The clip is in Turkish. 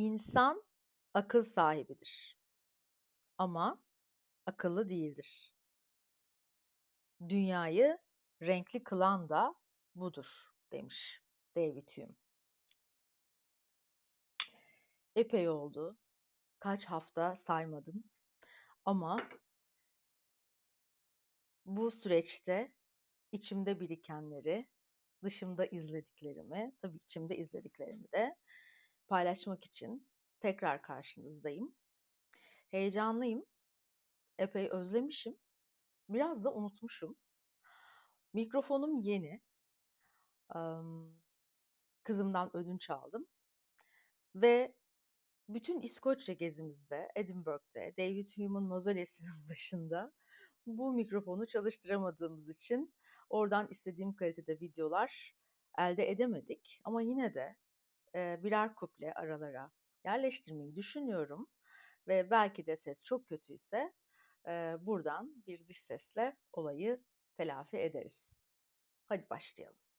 İnsan akıl sahibidir ama akıllı değildir. Dünyayı renkli kılan da budur demiş David Hume. Epey oldu. Kaç hafta saymadım. Ama bu süreçte içimde birikenleri, dışımda izlediklerimi, tabii içimde izlediklerimi de paylaşmak için tekrar karşınızdayım. Heyecanlıyım. Epey özlemişim. Biraz da unutmuşum. Mikrofonum yeni. Kızımdan ödünç aldım. Ve bütün İskoçya gezimizde, Edinburgh'de, David Hume'un mozolesinin başında bu mikrofonu çalıştıramadığımız için oradan istediğim kalitede videolar elde edemedik. Ama yine de e, birer kuple aralara yerleştirmeyi düşünüyorum. Ve belki de ses çok kötüyse e, buradan bir dış sesle olayı telafi ederiz. Hadi başlayalım.